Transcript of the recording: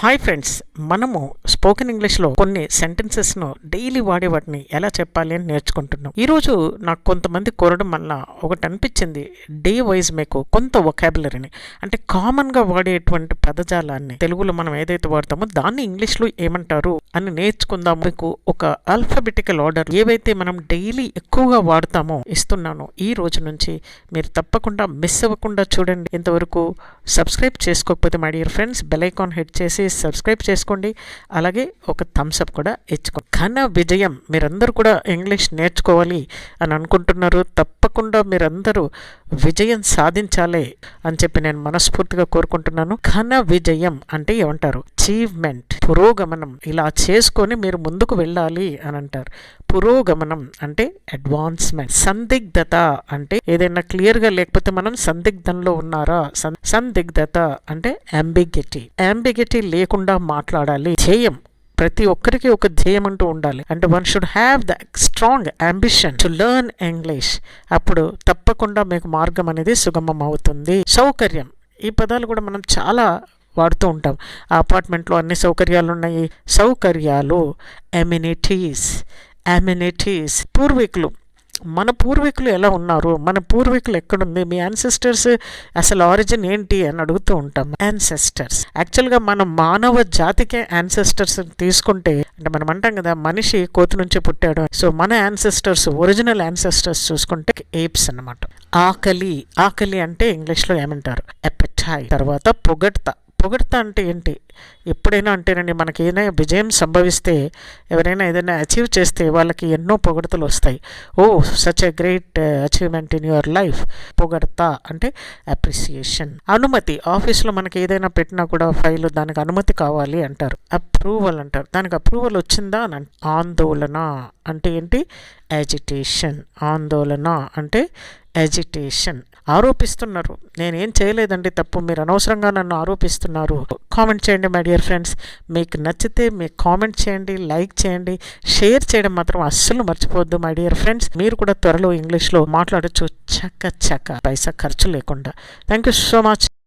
Hi friends మనము spoken ఇంగ్లీష్లో కొన్ని సెంటెన్సెస్ను డైలీ వాడే వాటిని ఎలా చెప్పాలి అని నేర్చుకుంటున్నాం. ఈరోజు నాకు కొంతమంది కోరడం వల్ల ఒకటి అనిపించింది. డే వైజ్ మీకు కొంత ఒకాబులరీని అంటే కామన్గా వాడేటువంటి పదజాలాన్ని తెలుగులో మనం ఏదైతే వాడతామో దాన్ని ఇంగ్లీష్లో ఏమంటారు అని నేర్చుకుందాం. మీకు ఒక అల్ఫబెటికల్ ఆర్డర్ ఏవైతే మనం డైలీ ఎక్కువగా వాడతామో ఇస్తున్నాను. ఈ రోజు నుంచి మీరు తప్పకుండా మిస్ అవ్వకుండా చూడండి. ఇంతవరకు సబ్స్క్రైబ్ చేసుకోకపోతే my dear friends bell icon hit చేసి సబ్స్క్రైబ్ చేసుకోండి. అలాగే ఒక థమ్స్ అప్ కూడా ఇచ్చుకోండి ఘన విజయం. మీరందరూ కూడా ఇంగ్లీష్ నేర్చుకోవాలి అని అనుకుంటున్నారు. తప్పకుండా మీరందరూ విజయం సాధించాలి అని చెప్పి నేను మనస్ఫూర్తిగా కోరుకుంటున్నాను. ఘన విజయం అంటే ఏమంటారు? అచీవ్మెంట్ పురోగమనం. ఇలా చేసుకొని మీరు ముందుకు వెళ్ళాలి అని అంటారు. పురోగమనం అంటే అడ్వాన్స్మెంట్ సందిగ్ధత అంటే ఏదైనా క్లియర్గా లేకపోతే మనం సందిగ్ధంలో ఉన్నారా? సందిగ్ధత అంటే అంబిగిటీ అంబిగిటీ లేకుండా మాట్లాడాలి. ధ్యేయం. ప్రతి ఒక్కరికి ఒక ధ్యేయం అంటూ ఉండాలి. And one should have the strong ambition to learn English అప్పుడు తప్పకుండా మీకు మార్గం అనేది సుగమం అవుతుంది. సౌకర్యం. ఈ పదాలు కూడా మనం చాలా వాడుతూ ఉంటాం. ఆ అపార్ట్మెంట్లో అన్ని సౌకర్యాలు ఉన్నాయి. సౌకర్యాలు. ఎమ్యూనిటీస్ అమ్యూనిటీస్ పూర్వీకులు. మన పూర్వీకులు ఎలా ఉన్నారు? మన పూర్వీకులు ఎక్కడుంది? మీ యాన్సెస్టర్స్ అసలు ఆరిజిన్ ఏంటి అని అడుగుతూ ఉంటాం. యాన్సెస్టర్స్ యాక్చువల్గా మన మానవ జాతికే యాన్సెస్టర్స్ తీసుకుంటే అంటే మనం అంటాం కదా మనిషి కోతి నుంచి పుట్టాడు సో మన యాన్సెస్టర్స్ ఒరిజినల్ యాన్సెస్టర్స్ చూసుకుంటే ఏప్స్ అన్నమాట. ఆకలి. ఆకలి అంటే ఇంగ్లీష్లో ఏమంటారు? ఎపెటై తర్వాత పొగడ్త. పొగడత అంటే ఏంటి? ఎప్పుడైనా అంటేనండి మనకి ఏదైనా విజయం సంభవిస్తే ఎవరైనా ఏదైనా అచీవ్ చేస్తే వాళ్ళకి ఎన్నో పొగడతలు వస్తాయి. ఓ such a great achievement in your life పొగడత అంటే అప్రిసియేషన్ అనుమతి. ఆఫీస్లో మనకి ఏదైనా పెట్టినా కూడా ఫైల్ దానికి అనుమతి కావాలి అంటారు. అప్రూవల్ అంటారు. దానికి అప్రూవల్ వచ్చిందా అని ఆందోళన అంటే ఏంటి? యాజిటేషన్ ఆందోళన అంటే యాజిటేషన్ ఆరోపిస్తున్నారు. నేనేం చేయలేదండి తప్పు. మీరు అనవసరంగా నన్ను ఆరోపిస్తున్నారు. కామెంట్ చేయండి మై డియర్ ఫ్రెండ్స్ మీకు నచ్చితే మీకు కామెంట్ చేయండి లైక్ చేయండి షేర్ చేయడం మాత్రం అస్సలు మర్చిపోవద్దు మై డియర్ ఫ్రెండ్స్ మీరు కూడా త్వరలో ఇంగ్లీష్లో మాట్లాడచ్చు. చక్క చక్క పైసా ఖర్చు లేకుండా. Thank you so much